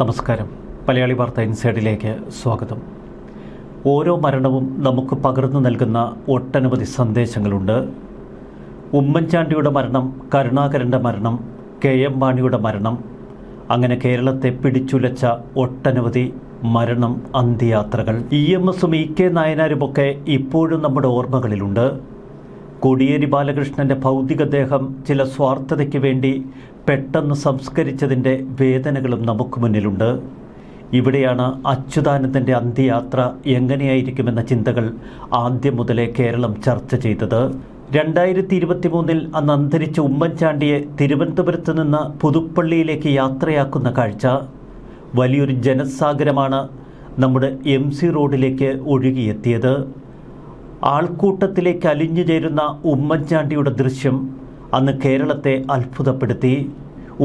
നമസ്കാരം. മലയാളി വാർത്ത ഇൻസൈഡിലേക്ക് സ്വാഗതം. ഓരോ മരണവും നമുക്ക് പകർന്നു നൽകുന്ന ഒട്ടനവധി സന്ദേശങ്ങളുണ്ട്. ഉമ്മൻചാണ്ടിയുടെ മരണം കരുണാകരന്റെ മരണം കെ എം മാണിയുടെ മരണം അങ്ങനെ കേരളത്തെ പിടിച്ചുലച്ച ഒട്ടനവധി മരണം അന്ത്യയാത്രകൾ. ഇ എം എസും ഇ കെ നായനാരുമൊക്കെ ഇപ്പോഴും നമ്മുടെ ഓർമ്മകളിലുണ്ട്. കോടിയേരി ബാലകൃഷ്ണന്റെ ഭൗതികദേഹം ചില സ്വാർത്ഥതയ്ക്ക് വേണ്ടി പെട്ടെന്ന് സംസ്കരിച്ചതിന്റെ വേദനകളും നമുക്ക് മുന്നിലുണ്ട്. ഇവിടെയാണ് അച്യുതാനന്ദന്റെ അന്ത്യയാത്ര എങ്ങനെയായിരിക്കുമെന്ന ചിന്തകൾ ആദ്യം മുതലേ കേരളം ചർച്ച ചെയ്തത്. രണ്ടായിരത്തി ഇരുപത്തി മൂന്നിൽ അന്ന് അന്തരിച്ച ഉമ്മൻചാണ്ടിയെ തിരുവനന്തപുരത്ത് നിന്ന് പുതുപ്പള്ളിയിലേക്ക് യാത്രയാക്കുന്ന കാഴ്ച. വലിയൊരു ജനസാഗരമാണ് നമ്മുടെ എം സി റോഡിലേക്ക് ഒഴുകിയെത്തിയത്. ആൾക്കൂട്ടത്തിലേക്ക് അലിഞ്ഞു ചേരുന്ന ഉമ്മൻചാണ്ടിയുടെ ദൃശ്യം അന്ന് കേരളത്തെ അത്ഭുതപ്പെടുത്തി.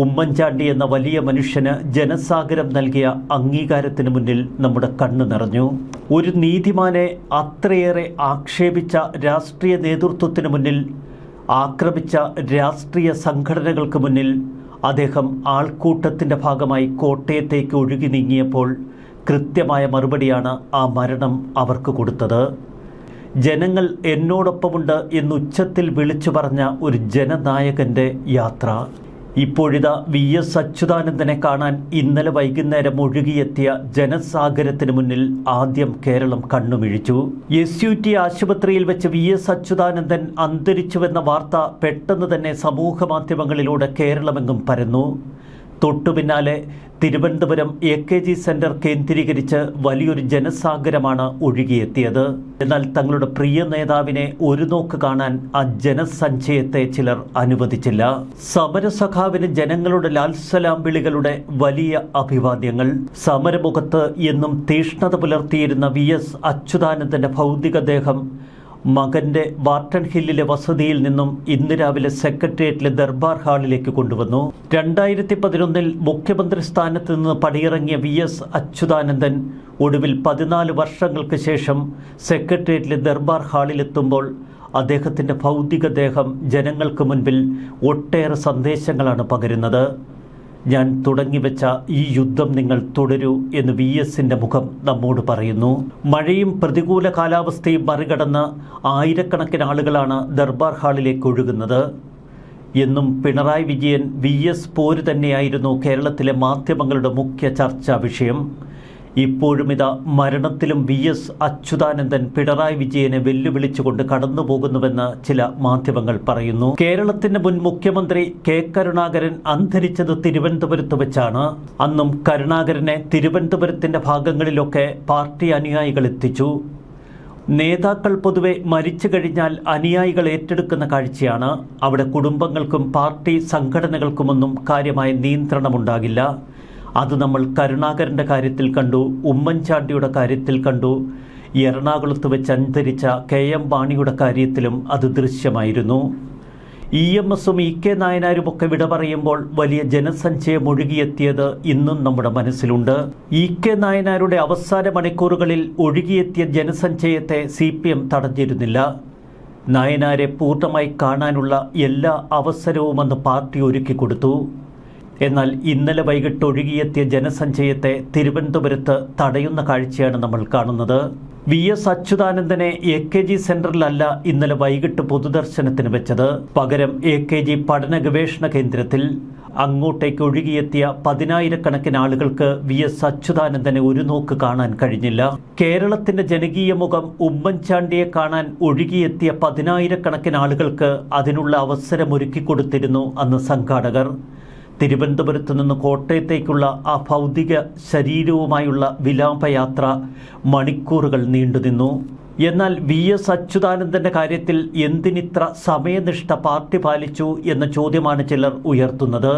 ഉമ്മൻചാണ്ടി എന്ന വലിയ മനുഷ്യന് ജനസാഗരം നൽകിയ അംഗീകാരത്തിന് മുന്നിൽ നമ്മുടെ കണ്ണു നിറഞ്ഞു. ഒരു നീതിമാനെ അത്രയേറെ ആക്ഷേപിച്ച രാഷ്ട്രീയ നേതൃത്വത്തിന് മുന്നിൽ ആക്രമിച്ച രാഷ്ട്രീയ സംഘടനകൾക്ക് മുന്നിൽ അദ്ദേഹം ആൾക്കൂട്ടത്തിന്റെ ഭാഗമായി കോട്ടയത്തേക്ക് ഒഴുകി നീങ്ങിയപ്പോൾ കൃത്യമായ മറുപടിയാണ് ആ മരണം അവർക്ക് കൊടുത്തത്. ജനങ്ങൾ എന്നോടൊപ്പമുണ്ട് എന്നുച്ചത്തിൽ വിളിച്ചു പറഞ്ഞ ഒരു ജനനായകന്റെ യാത്ര. ഇപ്പോഴിതാ വി എസ് അച്യുതാനന്ദനെ കാണാൻ ഇന്നലെ വൈകുന്നേരം ഒഴുകിയെത്തിയ ജനസാഗരത്തിന് മുന്നിൽ ആദ്യം കേരളം കണ്ണുമിഴിച്ചു. എസ് യു ടി ആശുപത്രിയിൽ വെച്ച് വി എസ് അച്യുതാനന്ദൻ അന്തരിച്ചുവെന്ന വാർത്ത പെട്ടെന്ന് തന്നെ സമൂഹ മാധ്യമങ്ങളിലൂടെ കേരളമെങ്ങും പരന്നു. തൊട്ടുപിന്നാലെ Thiruvananthapuram A K G centre കേന്ദ്രീകരിച്ച് വലിയൊരു ജനസാഗരമാണ് ഒഴുകിയെത്തിയത്. എന്നാൽ തങ്ങളുടെ പ്രിയ നേതാവിനെ ഒരു നോക്ക് കാണാൻ ആ ജനസഞ്ചയത്തെ ചിലർ അനുവദിച്ചില്ല. സമരസഖാവിന് ജനങ്ങളുടെ ലാൽസലാം വിളികളുടെ വലിയ അഭിവാദ്യങ്ങൾ. സമരമുഖത്ത് എന്നും തീഷ്ണത പുലർത്തിയിരുന്ന വി എസ് അച്യുതാനന്ദന്റെ ഭൗതികദേഹം മകന്റെ വാർട്ടൺ ഹില്ലിലെ വസതിയിൽ നിന്നും ഇന്ന് രാവിലെ സെക്രട്ടേറിയറ്റിലെ ദർബാർ ഹാളിലേക്ക് കൊണ്ടുവന്നു. രണ്ടായിരത്തി പതിനൊന്നിൽ മുഖ്യമന്ത്രി സ്ഥാനത്ത് നിന്ന് പടിയിറങ്ങിയ വി എസ് അച്യുതാനന്ദൻ ഒടുവിൽ പതിനാല് വർഷങ്ങൾക്ക് ശേഷം സെക്രട്ടേറിയറ്റിലെ ദർബാർ ഹാളിലെത്തുമ്പോൾ അദ്ദേഹത്തിന്റെ ഭൗതികദേഹം ജനങ്ങൾക്ക് മുൻപിൽ ഒട്ടേറെ സന്ദേശങ്ങളാണ് പകരുന്നത്. ഞാൻ തുടങ്ങിവെച്ച ഈ യുദ്ധം നിങ്ങൾ തുടരൂ എന്ന് വി എസിന്റെ മുഖം നമ്മോട് പറയുന്നു. മഴയും പ്രതികൂല കാലാവസ്ഥയും മറികടന്ന് ആയിരക്കണക്കിന് ആളുകളാണ് ദർബാർ ഹാളിലേക്ക് ഒഴുകുന്നത്. എന്നും പിണറായി വിജയൻ വി എസ് പോര് തന്നെയായിരുന്നു കേരളത്തിലെ മാധ്യമങ്ങളുടെ മുഖ്യ ചർച്ചാ വിഷയം. ഇപ്പോഴും ഇതാ മരണത്തിലും വി എസ് അച്യുതാനന്ദൻ പിണറായി വിജയനെ വെല്ലുവിളിച്ചുകൊണ്ട് കടന്നു പോകുന്നുവെന്ന് ചില മാധ്യമങ്ങൾ പറയുന്നു. കേരളത്തിന്റെ മുൻ മുഖ്യമന്ത്രി കെ കരുണാകരൻ അന്തരിച്ചത് തിരുവനന്തപുരത്ത് വെച്ചാണ്. അന്നും കരുണാകരനെ തിരുവനന്തപുരത്തിന്റെ ഭാഗങ്ങളിലൊക്കെ പാർട്ടി അനുയായികൾ എത്തിച്ചു. നേതാക്കൾ പൊതുവെ മരിച്ചു കഴിഞ്ഞാൽ അനുയായികൾ ഏറ്റെടുക്കുന്ന കാഴ്ചയാണ്. അവിടെ കുടുംബങ്ങൾക്കും പാർട്ടി സംഘടനകൾക്കുമൊന്നും കാര്യമായ നിയന്ത്രണമുണ്ടാകില്ല. അത് നമ്മൾ കരുണാകരന്റെ കാര്യത്തിൽ കണ്ടു ഉമ്മൻചാണ്ടിയുടെ കാര്യത്തിൽ കണ്ടു. എറണാകുളത്ത് വെച്ച് അന്തരിച്ച കെ എം വാണിയുടെ കാര്യത്തിലും അത് ദൃശ്യമായിരുന്നു. ഇ എം എസും ഇ കെ നായനാരുമൊക്കെ വിട പറയുമ്പോൾ വലിയ ജനസഞ്ചയം ഒഴുകിയെത്തിയത് ഇന്നും നമ്മുടെ മനസ്സിലുണ്ട്. ഇ കെ നായനാരുടെ അവസാന മണിക്കൂറുകളിൽ ഒഴുകിയെത്തിയ ജനസഞ്ചയത്തെ സി പി എം തടഞ്ഞിരുന്നില്ല. നായനാരെ പൂർണമായി കാണാനുള്ള എല്ലാ അവസരവും അന്ന് പാർട്ടി ഒരുക്കി കൊടുത്തു എന്നാൽ ഇന്നലെ വൈകിട്ട് ഒഴുകിയെത്തിയ ജനസഞ്ചയത്തെ തിരുവനന്തപുരത്ത് തടയുന്ന കാഴ്ചയാണ് നമ്മൾ കാണുന്നത്. വി എസ് അച്യുതാനന്ദനെ എ കെ ജി സെന്ററിലല്ല ഇന്നലെ വൈകിട്ട് പൊതുദർശനത്തിന് വെച്ചത്. പകരം എ കെ ജി പഠന ഗവേഷണ കേന്ദ്രത്തിൽ അങ്ങോട്ടേക്ക് ഒഴുകിയെത്തിയ പതിനായിരക്കണക്കിന് ആളുകൾക്ക് വി എസ് അച്യുതാനന്ദനെ ഒരു നോക്ക് കാണാൻ കഴിഞ്ഞില്ല. കേരളത്തിന്റെ ജനകീയ മുഖം ഉമ്മൻചാണ്ടിയെ കാണാൻ ഒഴുകിയെത്തിയ പതിനായിരക്കണക്കിന് ആളുകൾക്ക് അതിനുള്ള അവസരം ഒരുക്കി കൊടുത്തിരുന്നു അന്ന് സംഘാടകർ. തിരുവനന്തപുരത്ത് നിന്ന് കോട്ടയത്തേക്കുള്ള ആ ഭൗതിക ശരീരവുമായുള്ള വിലാപയാത്ര മണിക്കൂറുകൾ നീണ്ടുനിന്നു. എന്നാൽ വി. എസ്. അച്യുതാനന്ദന്റെ കാര്യത്തിൽ എന്തിനിത്ര സമയനിഷ്ഠ പാർട്ടി പാലിച്ചു എന്ന ചോദ്യമാണ് ചിലർ ഉയർത്തുന്നത്.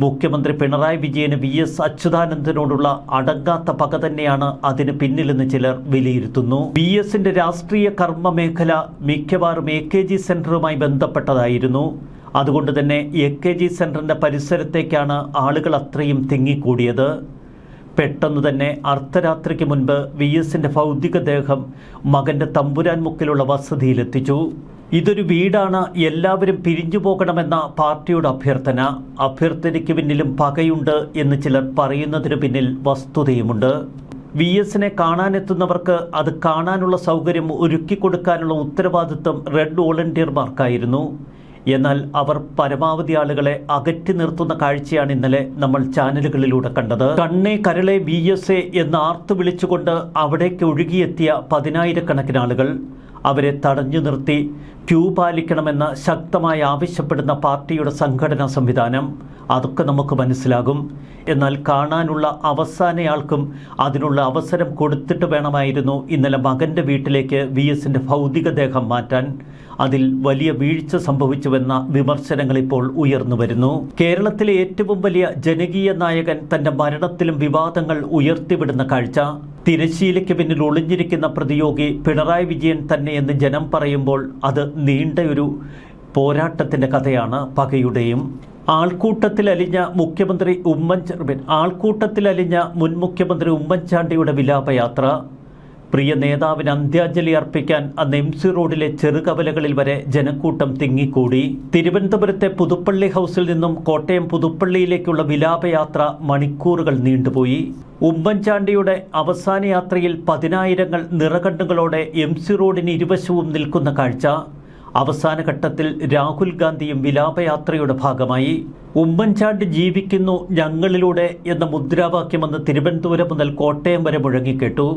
മുഖ്യമന്ത്രി പിണറായി വിജയന് വി. എസ്. അച്യുതാനന്ദനോടുള്ള അടങ്ങാത്ത പക തന്നെയാണ് അതിന് പിന്നിലെന്ന് ചിലർ വിലയിരുത്തുന്നു. വി. എസിന്റെ രാഷ്ട്രീയ കർമ്മ മേഖല മിക്കവാറും എ കെ ജി സെന്ററുമായി ബന്ധപ്പെട്ടതായിരുന്നു. അതുകൊണ്ട് തന്നെ എ കെ ജി സെന്ററിന്റെ പരിസരത്തേക്കാണ് ആളുകൾ അത്രയും തിങ്ങിക്കൂടിയത്. പെട്ടെന്ന് തന്നെ അർദ്ധരാത്രിക്ക് മുൻപ് വി എസിന്റെ ഭൗതികദേഹം മകന്റെ തമ്പുരാൻ മുക്കിലുള്ള വസതിയിലെത്തിച്ചു. ഇതൊരു വീടാണ് എല്ലാവരും പിരിഞ്ഞു പോകണമെന്ന പാർട്ടിയുടെ അഭ്യർത്ഥന. അഭ്യർത്ഥനയ്ക്ക് പിന്നിലും പകയുണ്ട് എന്ന് ചിലർ പറയുന്നതിന് പിന്നിൽ വസ്തുതയുമുണ്ട്. വി എസിനെ കാണാനെത്തുന്നവർക്ക് അത് കാണാനുള്ള സൗകര്യം ഒരുക്കിക്കൊടുക്കാനുള്ള ഉത്തരവാദിത്വം റെഡ് വോളണ്ടിയർമാർക്കായിരുന്നു. എന്നാൽ അവർ പരമാവധി ആളുകളെ അകറ്റി നിർത്തുന്ന കാഴ്ചയാണ് ഇന്നലെ നമ്മൾ ചാനലുകളിലൂടെ കണ്ടത്. കണ്ണെ കരളെ വി എസ് എ എന്ന് ആർത്തു വിളിച്ചുകൊണ്ട് അവിടേക്ക് ഒഴുകിയെത്തിയ പതിനായിരക്കണക്കിന് ആളുകൾ അവരെ തടഞ്ഞു നിർത്തി ക്യൂ പാലിക്കണമെന്ന് ശക്തമായി ആവശ്യപ്പെടുന്ന പാർട്ടിയുടെ സംഘടനാ സംവിധാനം അതൊക്കെ നമുക്ക് മനസ്സിലാകും. എന്നാൽ കാണാനുള്ള അവസാനയാൾക്കും അതിനുള്ള അവസരം കൊടുത്തിട്ട് വേണമായിരുന്നു ഇന്നലെ മകന്റെ വീട്ടിലേക്ക് വി എസിന്റെ ഭൗതികദേഹം മാറ്റാൻ. അതിൽ വലിയ വീഴ്ച സംഭവിച്ചുവെന്ന വിമർശനങ്ങൾ ഇപ്പോൾ ഉയർന്നു വരുന്നു. കേരളത്തിലെ ഏറ്റവും വലിയ ജനകീയ നായകൻ തന്റെ മരണത്തിലും വിവാദങ്ങൾ ഉയർത്തിവിടുന്ന കാഴ്ച. തിരശ്ശീലയ്ക്ക് പിന്നിൽ ഒളിഞ്ഞിരിക്കുന്ന പ്രതിയോഗി പിണറായി വിജയൻ തന്നെയെന്ന് ജനം പറയുമ്പോൾ അത് നീണ്ടയൊരു പോരാട്ടത്തിന്റെ കഥയാണ് പകയുടെയും. ആൾക്കൂട്ടത്തിൽ അലിഞ്ഞ മുഖ്യമന്ത്രി ഉമ്മൻചാണ്ടി ആൾക്കൂട്ടത്തിൽ അലിഞ്ഞ മുൻ മുഖ്യമന്ത്രി ഉമ്മൻചാണ്ടിയുടെ വിലാപയാത്ര. പ്രിയ നേതാവിന് അന്ത്യാഞ്ജലി അർപ്പിക്കാൻ അന്ന് എം സി റോഡിലെ ചെറുകവലകളിൽ വരെ ജനക്കൂട്ടം തിങ്ങിക്കൂടി. തിരുവനന്തപുരത്തെ പുതുപ്പള്ളി ഹൗസിൽ നിന്നും കോട്ടയം പുതുപ്പള്ളിയിലേക്കുള്ള വിലാപയാത്ര മണിക്കൂറുകൾ നീണ്ടുപോയി. ഉമ്മൻചാണ്ടിയുടെ അവസാന യാത്രയിൽ പതിനായിരങ്ങൾ നിറകണ്ണുകളോടെ എം സി റോഡിന് ഇരുവശവും നിൽക്കുന്ന കാഴ്ച. അവസാന ഘട്ടത്തിൽ രാഹുൽ ഗാന്ധിയും വിലാപയാത്രയുടെ ഭാഗമായി. ഉമ്മൻചാണ്ടി ജീവിക്കുന്നു ഞങ്ങളിലൂടെ എന്ന മുദ്രാവാക്യമെന്ന് തിരുവനന്തപുരം മുതൽ കോട്ടയം വരെ മുഴങ്ങിക്കേട്ടു.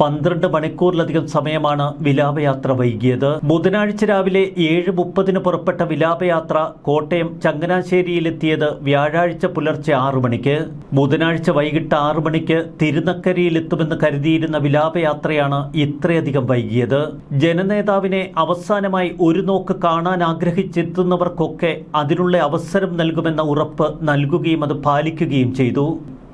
പന്ത്രണ്ട് മണിക്കൂറിലധികം സമയമാണ് വിലാപയാത്ര വൈകിയത്. ബുധനാഴ്ച രാവിലെ ഏഴ് മുപ്പതിന് പുറപ്പെട്ട വിലാപയാത്ര കോട്ടയം ചങ്ങനാശ്ശേരിയിലെത്തിയത് വ്യാഴാഴ്ച പുലർച്ചെ ആറു മണിക്ക്. ബുധനാഴ്ച വൈകിട്ട് ആറു മണിക്ക് തിരുനക്കരയിലെത്തുമെന്ന് കരുതിയിരുന്ന വിലാപയാത്രയാണ് ഇത്രയധികം വൈകിയത്. ജനനേതാവിനെ അവസാനമായി ഒരു നോക്ക് കാണാൻ ആഗ്രഹിച്ചെത്തുന്നവർക്കൊക്കെ അതിനുള്ള അവസരം നൽകുമെന്ന ഉറപ്പ് നൽകുകയും അത് പാലിക്കുകയും ചെയ്തു.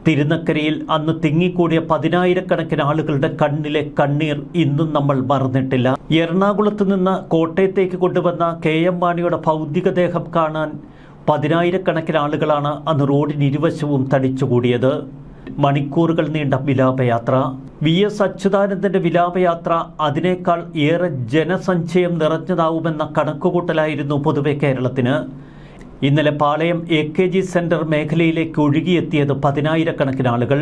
തിരുനക്കരയിൽ അന്ന് തിങ്ങിക്കൂടിയ പതിനായിരക്കണക്കിന് ആളുകളുടെ കണ്ണിലെ കണ്ണീർ ഇന്നും നമ്മൾ മറന്നിട്ടില്ല. എറണാകുളത്ത് നിന്ന് കോട്ടയത്തേക്ക് കൊണ്ടുവന്ന കെ എം മാണിയുടെ ഭൗതികദേഹം കാണാൻ പതിനായിരക്കണക്കിന് ആളുകളാണ് അന്ന് റോഡിന് ഇരുവശവും തടിച്ചുകൂടിയത്. മണിക്കൂറുകൾ നീണ്ട വിലാപയാത്ര. വി എസ് അച്യുതാനന്ദന്റെ വിലാപയാത്ര അതിനേക്കാൾ ഏറെ ജനസഞ്ചയം നിറഞ്ഞതാവുമെന്ന കണക്കുകൂട്ടലായിരുന്നു പൊതുവെ കേരളത്തിന്. ഇന്നലെ Palayam A K G centre മേഖലയിലേക്ക് ഒഴുകിയെത്തിയത് പതിനായിരക്കണക്കിന് ആളുകൾ.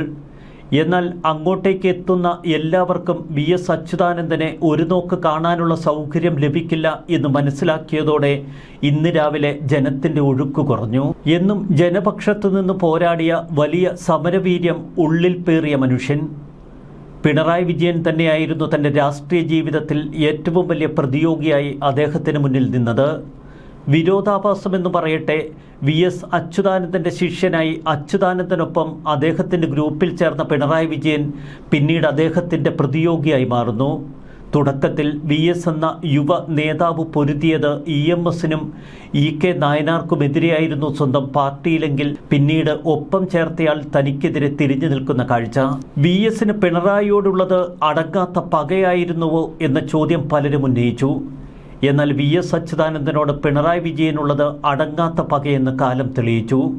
എന്നാൽ അങ്ങോട്ടേക്ക് എത്തുന്ന എല്ലാവർക്കും വി എസ് അച്യുതാനന്ദനെ ഒരു നോക്ക് കാണാനുള്ള സൗകര്യം ലഭിക്കില്ല എന്ന് മനസ്സിലാക്കിയതോടെ ഇന്ന് രാവിലെ ജനത്തിന്റെ ഒഴുക്ക് കുറഞ്ഞു. എന്നും ജനപക്ഷത്തു നിന്ന് പോരാടിയ വലിയ സമരവീര്യം ഉള്ളിൽ പേറിയ മനുഷ്യൻ. പിണറായി വിജയൻ തന്നെയായിരുന്നു തന്റെ രാഷ്ട്രീയ ജീവിതത്തിൽ ഏറ്റവും വലിയ പ്രതിയോഗിയായി അദ്ദേഹത്തിന് മുന്നിൽ നിന്നത്. വിരോധാഭാസം എന്ന് പറയട്ടെ വി എസ് അച്യുതാനന്ദന്റെ ശിഷ്യനായി അച്യുതാനന്ദനൊപ്പം അദ്ദേഹത്തിന്റെ ഗ്രൂപ്പിൽ ചേർന്ന പിണറായി വിജയൻ പിന്നീട് അദ്ദേഹത്തിന്റെ പ്രതിയോഗിയായി മാറുന്നു. തുടക്കത്തിൽ വി എസ് എന്ന യുവ നേതാവ് പൊരുതിയത് ഇ എം എസിനും ഇ കെ നായനാർക്കുമെതിരെയായിരുന്നു സ്വന്തം പാർട്ടിയിലെങ്കിൽ പിന്നീട് ഒപ്പം ചേർത്തയാൾ തനിക്കെതിരെ തിരിഞ്ഞു നിൽക്കുന്ന കാഴ്ച. വി എസിന് പിണറായിയോടുള്ളത് അടങ്ങാത്ത പകയായിരുന്നുവോ എന്ന ചോദ്യം പലരും ഉന്നയിച്ചു. എന്നാൽ വി എസ് അച്യുതാനന്ദനോട് പിണറായി വിജയനുള്ളത് അടങ്ങാത്ത പകയെന്ന് കാലം തെളിയിച്ചു.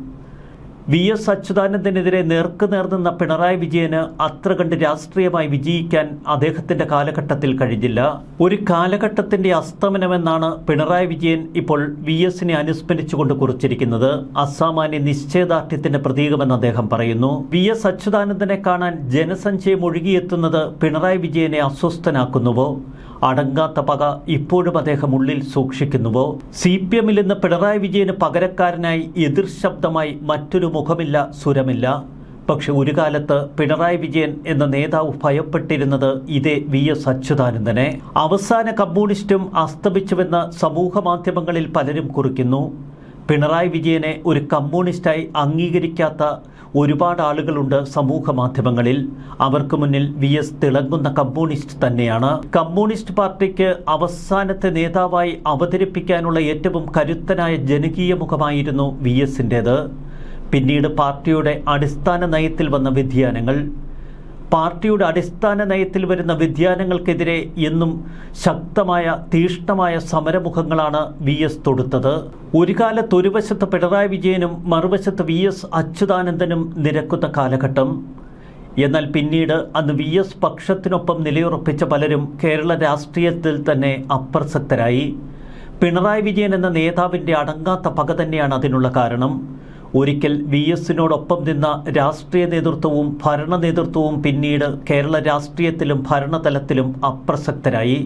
വി എസ് അച്യുതാനന്ദനെതിരെ നേർക്കു നേർ നിന്ന പിണറായി വിജയന് അത്ര കണ്ട് രാഷ്ട്രീയമായി വിജയിക്കാൻ അദ്ദേഹത്തിന്റെ കാലഘട്ടത്തിൽ കഴിഞ്ഞില്ല. ഒരു കാലഘട്ടത്തിന്റെ അസ്തമനമെന്നാണ് പിണറായി വിജയൻ ഇപ്പോൾ വി എസിനെ അനുസ്മരിച്ചുകൊണ്ട് കുറിച്ചിരിക്കുന്നത്. അസാമാന്യ നിശ്ചയദാർഢ്യത്തിന്റെ പ്രതീകമെന്ന് അദ്ദേഹം പറയുന്നു. വി എസ് അച്യുതാനന്ദനെ കാണാൻ ജനസഞ്ചയം ഒഴുകിയെത്തുന്നത് പിണറായി വിജയനെ അസ്വസ്ഥനാക്കുന്നുവോ? അടങ്ങാത്ത പക ഇപ്പോഴും അദ്ദേഹം ഉള്ളിൽ സൂക്ഷിക്കുന്നുവോ? സി പി എമ്മിൽ നിന്ന് പിണറായി വിജയന് പകരക്കാരനായി എതിർ ശബ്ദമായി മറ്റൊരു മുഖമില്ല സുരമില്ല പക്ഷെ ഒരു കാലത്ത് പിണറായി വിജയൻ എന്ന നേതാവ് ഭയപ്പെട്ടിരുന്നത് ഇതേ വി എസ് അച്യുതാനന്ദനെ. അവസാന കമ്മ്യൂണിസ്റ്റും അസ്തമിച്ചുവെന്ന് സമൂഹ മാധ്യമങ്ങളിൽ പലരും കുറിക്കുന്നു. പിണറായി വിജയനെ ഒരു കമ്മ്യൂണിസ്റ്റായി അംഗീകരിക്കാത്ത ഒരുപാട് ആളുകളുണ്ട് സമൂഹ മാധ്യമങ്ങളിൽ. അവർക്ക് മുന്നിൽ വി എസ് തിളങ്ങുന്ന കമ്മ്യൂണിസ്റ്റ് തന്നെയാണ്. കമ്മ്യൂണിസ്റ്റ് പാർട്ടിക്ക് അവസാനത്തെ നേതാവായി അവതരിപ്പിക്കാനുള്ള ഏറ്റവും കരുത്തനായ ജനകീയ മുഖമായിരുന്നു വി എസിന്റേത്. പിന്നീട് പാർട്ടിയുടെ അടിസ്ഥാന നയത്തിൽ വന്ന വ്യതിയാനങ്ങൾ. പാർട്ടിയുടെ അടിസ്ഥാന നയത്തിൽ വരുന്ന വ്യതിയാനങ്ങൾക്കെതിരെ എന്നും ശക്തമായ തീഷ്ണമായ സമരമുഖങ്ങളാണ് വി എസ് തൊടുത്തത്. ഒരു കാലത്ത് ഒരു വശത്ത് പിണറായി വിജയനും മറുവശത്ത് വി എസ് അച്യുതാനന്ദനും നിരക്കുന്ന കാലഘട്ടം. എന്നാൽ പിന്നീട് അന്ന് വി എസ് പക്ഷത്തിനൊപ്പം നിലയുറപ്പിച്ച പലരും കേരള രാഷ്ട്രീയത്തിൽ തന്നെ അപ്രസക്തരായി. പിണറായി വിജയൻ എന്ന നേതാവിന്റെ അടങ്ങാത്ത പക തന്നെയാണ് അതിനുള്ള കാരണം. ഒരിക്കൽ വി എസിനോടൊപ്പം നിന്ന രാഷ്ട്രീയ നേതൃത്വവും ഭരണ നേതൃത്വവും പിന്നീട് കേരള രാഷ്ട്രീയത്തിലും ഭരണതലത്തിലും അപ്രസക്തരായി.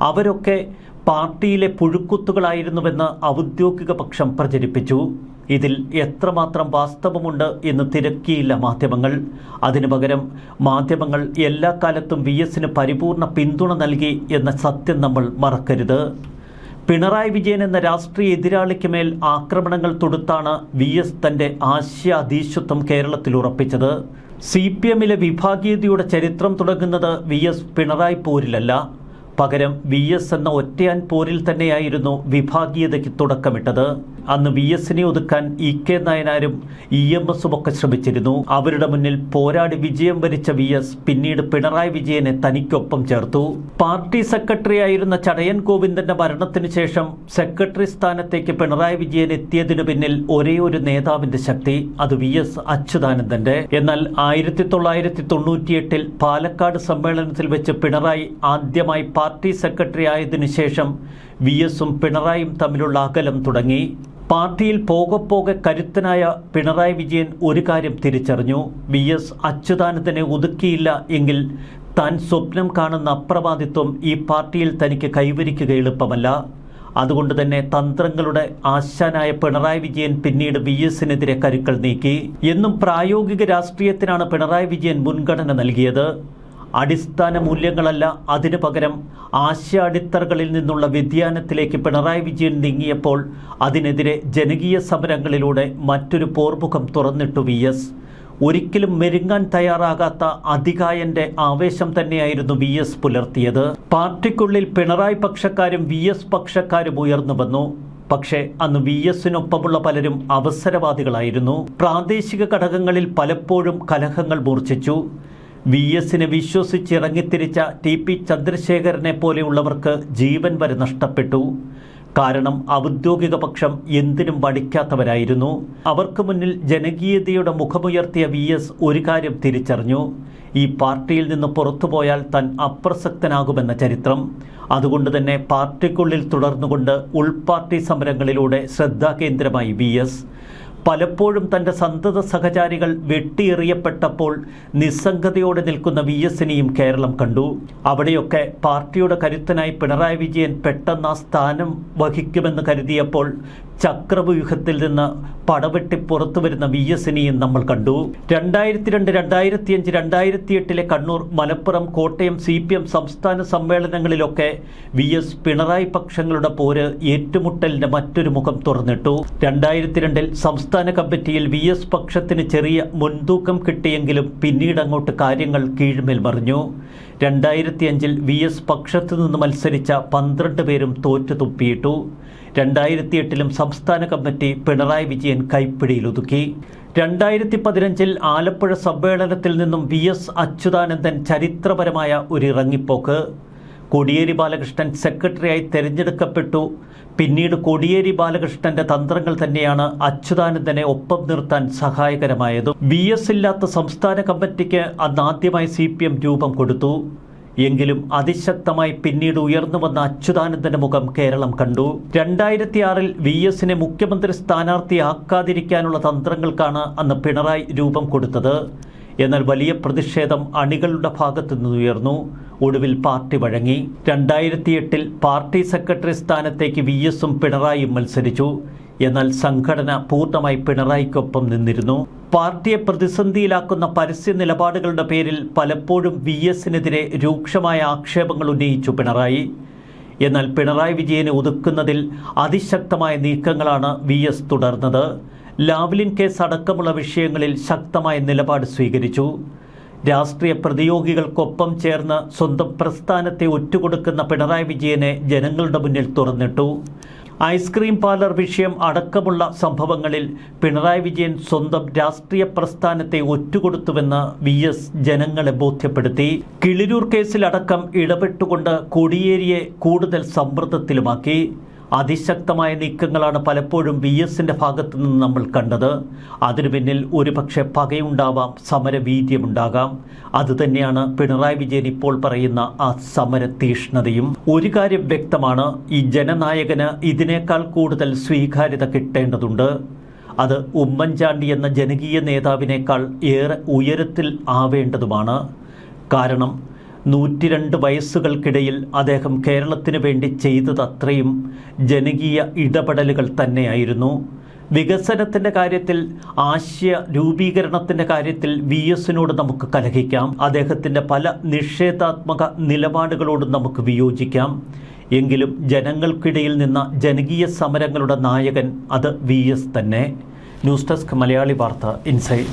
അവരൊക്കെ പാർട്ടിയിലെ പുഴുക്കുത്തുകളായിരുന്നുവെന്ന് ഔദ്യോഗിക പക്ഷം പ്രചരിപ്പിച്ചു. ഇതിൽ എത്രമാത്രം വാസ്തവമുണ്ട് എന്ന് തിരക്കിയില്ല മാധ്യമങ്ങൾ. അതിനു പകരം മാധ്യമങ്ങൾ എല്ലാ കാലത്തും വി എസിന് പരിപൂർണ പിന്തുണ നൽകി എന്ന സത്യം നമ്മൾ മറക്കരുത്. പിണറായി വിജയൻ എന്ന രാഷ്ട്രീയ എതിരാളിക്ക് മേൽ ആക്രമണങ്ങൾ തൊടുത്താണ് വി എസ് തന്റെ ആശയാധീശത്വം കേരളത്തിൽ ഉറപ്പിച്ചത്. സി പി എമ്മിലെ വിഭാഗീയതയുടെ ചരിത്രം തുടങ്ങുന്നത് വി എസ് പിണറായി പോരിലല്ല. പകരം വി എസ് എന്ന ഒറ്റയാൻ പോരിൽ തന്നെയായിരുന്നു വിഭാഗീയതയ്ക്ക് തുടക്കമിട്ടത്. അന്ന് വി എസിനെ ഒതുക്കാൻ ഇ കെ നായനാരും ഇ എം എസും ഒക്കെ ശ്രമിച്ചിരുന്നു. അവരുടെ മുന്നിൽ പോരാടി വിജയം വരിച്ച വി എസ് പിന്നീട് പിണറായി വിജയനെ തനിക്കൊപ്പം ചേർത്തു. പാർട്ടി സെക്രട്ടറി ആയിരുന്ന ചടയൻ ഗോവിന്ദന്റെ മരണത്തിന് ശേഷം സെക്രട്ടറി സ്ഥാനത്തേക്ക് പിണറായി വിജയൻ എത്തിയതിനു പിന്നിൽ ഒരേ ഒരു നേതാവിന്റെ ശക്തി അത് വി എസ് അച്യുതാനന്ദന്റെ. എന്നാൽ ആയിരത്തി തൊള്ളായിരത്തി തൊണ്ണൂറ്റിയെട്ടിൽ പാലക്കാട് സമ്മേളനത്തിൽ വെച്ച് പിണറായി ആദ്യമായി പാർട്ടി സെക്രട്ടറി ആയതിനു ശേഷം വി എസും പിണറായിയും തമ്മിലുള്ള അകലം തുടങ്ങി. പാർട്ടിയിൽ പോകെ പോകെ കരുത്തനായ പിണറായി വിജയൻ ഒരു കാര്യം തിരിച്ചറിഞ്ഞു. വി എസ് അച്യുതാനന്ദനെ ഒതുക്കിയില്ല എങ്കിൽ താൻ സ്വപ്നം കാണുന്ന അപ്രവാദിത്വം ഈ പാർട്ടിയിൽ തനിക്ക് കൈവരിക്കുക എളുപ്പമല്ല. അതുകൊണ്ട് തന്നെ തന്ത്രങ്ങളുടെ ആശാനായ പിണറായി വിജയൻ പിന്നീട് വി എസിനെതിരെ കരുക്കൾ നീക്കി. എന്നും പ്രായോഗിക രാഷ്ട്രീയത്തിനാണ് പിണറായി വിജയൻ മുൻഗണന നൽകിയത്. അടിസ്ഥാന മൂല്യങ്ങളല്ല. അതിനു പകരം ആശയ അടിത്തറകളിൽ നിന്നുള്ള വ്യതിയാനത്തിലേക്ക് പിണറായി വിജയൻ നീങ്ങിയപ്പോൾ അതിനെതിരെ ജനകീയ സമരങ്ങളിലൂടെ മറ്റൊരു പോർമുഖം തുറന്നിട്ടു വി എസ്. ഒരിക്കലും മെരുങ്ങാൻ തയ്യാറാകാത്ത അധികായന്റെ ആവേശം തന്നെയായിരുന്നു വി എസ് പുലർത്തിയത്. പാർട്ടിക്കുള്ളിൽ പിണറായി പക്ഷക്കാരും വി എസ് പക്ഷക്കാരും ഉയർന്നു വന്നു. പക്ഷേ അന്ന് വി എസിനൊപ്പമുള്ള പലരും അവസരവാദികളായിരുന്നു. പ്രാദേശിക ഘടകങ്ങളിൽ പലപ്പോഴും കലഹങ്ങൾ മൂർച്ഛിച്ചു. വി എസിനെ വിശ്വസിച്ചിറങ്ങിത്തിരിച്ച ടി പി ചന്ദ്രശേഖരനെ പോലെയുള്ളവർക്ക് ജീവൻ വരെ നഷ്ടപ്പെട്ടു. കാരണം ഔദ്യോഗിക പക്ഷം എന്തിനും മടിക്കാത്തവരായിരുന്നു അവർക്ക് മുന്നിൽ ജനകീയതയുടെ മുഖമുയർത്തിയ വി എസ് ഒരു കാര്യം തിരിച്ചറിഞ്ഞു. ഈ പാർട്ടിയിൽ നിന്ന് പുറത്തുപോയാൽ താൻ അപ്രസക്തനാകുമെന്ന ചരിത്രം. അതുകൊണ്ട് തന്നെ പാർട്ടിക്കുള്ളിൽ തുടർന്നുകൊണ്ട് ഉൾപാർട്ടി സമരങ്ങളിലൂടെ ശ്രദ്ധാകേന്ദ്രമായി വി എസ് പലപ്പോഴും തന്റെ സന്തത സഹചാരികൾ വെട്ടിയെറിയപ്പെട്ടപ്പോൾ നിസ്സംഗതയോടെ നിൽക്കുന്ന വി എസിനെയും കേരളം കണ്ടു. അവിടെയൊക്കെ പാർട്ടിയുടെ കരുത്തനായി പിണറായി വിജയൻ പെട്ടെന്ന് ആ സ്ഥാനം വഹിക്കുമെന്ന് കരുതിയപ്പോൾ ചക്രവ്യൂഹത്തിൽ നിന്ന് പടവെട്ടി പുറത്തു വരുന്ന വി എസിനെയും നമ്മൾ കണ്ടു. രണ്ടായിരത്തി രണ്ട് രണ്ടായിരത്തി അഞ്ച് രണ്ടായിരത്തി എട്ടിലെ Kannur Malappuram Kottayam C P M സംസ്ഥാന സമ്മേളനങ്ങളിലൊക്കെ വി എസ് പിണറായി പക്ഷങ്ങളുടെ പോര് ഏറ്റുമുട്ടലിന്റെ മറ്റൊരു മുഖം തുറന്നിട്ടു. രണ്ടായിരത്തി രണ്ടിൽ സംസ്ഥാന കമ്മിറ്റിയിൽ വി എസ് പക്ഷത്തിന് ചെറിയ മുൻതൂക്കം കിട്ടിയെങ്കിലും പിന്നീട് അങ്ങോട്ട് കാര്യങ്ങൾ കീഴ്മേൽ മറിഞ്ഞു. രണ്ടായിരത്തി അഞ്ചിൽ വി എസ് പക്ഷത്തു നിന്ന് മത്സരിച്ച പന്ത്രണ്ട് പേരും തോറ്റു തുപ്പിയിട്ടു. രണ്ടായിരത്തി എട്ടിലും സംസ്ഥാന കമ്മിറ്റി പിണറായി വിജയൻ കൈപ്പിടിയിലൊതുക്കി. രണ്ടായിരത്തി പതിനഞ്ചിൽ ആലപ്പുഴ സമ്മേളനത്തിൽ നിന്നും വി എസ് അച്യുതാനന്ദൻ ചരിത്രപരമായ ഒരു ഇറങ്ങിപ്പോക്ക് കോടിയേരി ബാലകൃഷ്ണൻ സെക്രട്ടറിയായി തെരഞ്ഞെടുക്കപ്പെട്ടു. പിന്നീട് കോടിയേരി ബാലകൃഷ്ണന്റെ തന്ത്രങ്ങൾ തന്നെയാണ് അച്യുതാനന്ദനെ ഒപ്പം നിർത്താൻ സഹായകരമായത്. വി എസ് ഇല്ലാത്ത സംസ്ഥാന കമ്മിറ്റിക്ക് അന്ന് ആദ്യമായി സി പി എം രൂപം കൊടുത്തു. എങ്കിലും അതിശക്തമായി പിന്നീട് ഉയർന്നു വന്ന അച്യുതാനന്ദന്റെ മുഖം കേരളം കണ്ടു. രണ്ടായിരത്തി ആറിൽ വി എസിനെ മുഖ്യമന്ത്രി സ്ഥാനാർത്ഥിയാക്കാതിരിക്കാനുള്ള തന്ത്രങ്ങൾക്കാണ് അന്ന് പിണറായി രൂപം കൊടുത്തത്. എന്നാൽ വലിയ പ്രതിഷേധം അണികളുടെ ഭാഗത്തു നിന്നുയർന്നു ഒടുവിൽ പാർട്ടി വഴങ്ങി. രണ്ടായിരത്തി എട്ടിൽ പാർട്ടി സെക്രട്ടറി സ്ഥാനത്തേക്ക് വി എസും പിണറായിയും മത്സരിച്ചു. എന്നാൽ സംഘടന പൂർണമായി പിണറായിക്കൊപ്പം നിന്നിരുന്നു. പാർട്ടിയെ പ്രതിസന്ധിയിലാക്കുന്ന പരസ്യ നിലപാടുകളുടെ പേരിൽ പലപ്പോഴും വി എസിനെതിരെ രൂക്ഷമായ ആക്ഷേപങ്ങൾ ഉന്നയിച്ചു പിണറായി. എന്നാൽ പിണറായി വിജയനെ ഒതുക്കുന്നതിൽ അതിശക്തമായ നീക്കങ്ങളാണ് വി എസ് തുടർന്നത്. ലാവ്ലിൻ കേസ് അടക്കമുള്ള വിഷയങ്ങളിൽ ശക്തമായ നിലപാട് സ്വീകരിച്ചു. രാഷ്ട്രീയ പ്രതിയോഗികൾക്കൊപ്പം ചേർന്ന് സ്വന്തം പ്രസ്ഥാനത്തെ ഒറ്റുകൊടുക്കുന്ന പിണറായി വിജയനെ ജനങ്ങളുടെ മുന്നിൽ തുറന്നിട്ടു. ഐസ്ക്രീം പാർലർ വിഷയം അടക്കമുള്ള സംഭവങ്ങളിൽ പിണറായി വിജയൻ സ്വന്തം രാഷ്ട്രീയ പ്രസ്ഥാനത്തെ ഒറ്റുകൊടുത്തുവെന്ന് വി എസ് ജനങ്ങളെ ബോധ്യപ്പെടുത്തി. കിളിരൂർ കേസിലടക്കം ഇടപെട്ടുകൊണ്ട് കോടിയേരിയെ കൂടുതൽ സമ്മർദ്ദത്തിലുമാക്കി അതിശക്തമായ നീക്കങ്ങളാണ് പലപ്പോഴും വി എസിന്റെ ഭാഗത്തു നിന്ന് നമ്മൾ കണ്ടത്. അതിനു പിന്നിൽ ഒരുപക്ഷെ പകയുണ്ടാവാം സമരവീര്യമുണ്ടാകാം. അതുതന്നെയാണ് പിണറായി വിജയൻ ഇപ്പോൾ പറയുന്ന ആ സമര തീഷ്ണതയും ഒരു കാര്യം വ്യക്തമാണ് ഈ ജനനായകന് ഇതിനേക്കാൾ കൂടുതൽ സ്വീകാര്യത കിട്ടേണ്ടതുണ്ട്. അത് ഉമ്മൻചാണ്ടി എന്ന ജനകീയ നേതാവിനേക്കാൾ ഏറെ ഉയരത്തിൽ ആവേണ്ടതുമാണ്. കാരണം നൂറ്റിരണ്ട് വയസ്സുകൾക്കിടയിൽ അദ്ദേഹം കേരളത്തിന് വേണ്ടി ചെയ്തതത്രയും ജനകീയ ഇടപെടലുകൾ തന്നെയായിരുന്നു. വികസനത്തിന്റെ കാര്യത്തിൽ ആശയ രൂപീകരണത്തിന്റെ കാര്യത്തിൽ വി എസിനോട് നമുക്ക് കലഹിക്കാം. അദ്ദേഹത്തിന്റെ പല നിഷേധാത്മക നിലപാടുകളോടും നമുക്ക് വിയോജിക്കാം. എങ്കിലും ജനങ്ങൾക്കിടയിൽ നിന്ന ജനകീയ സമരങ്ങളുടെ നായകൻ അത് വി എസ് തന്നെ. News desk Malayali Vartha inside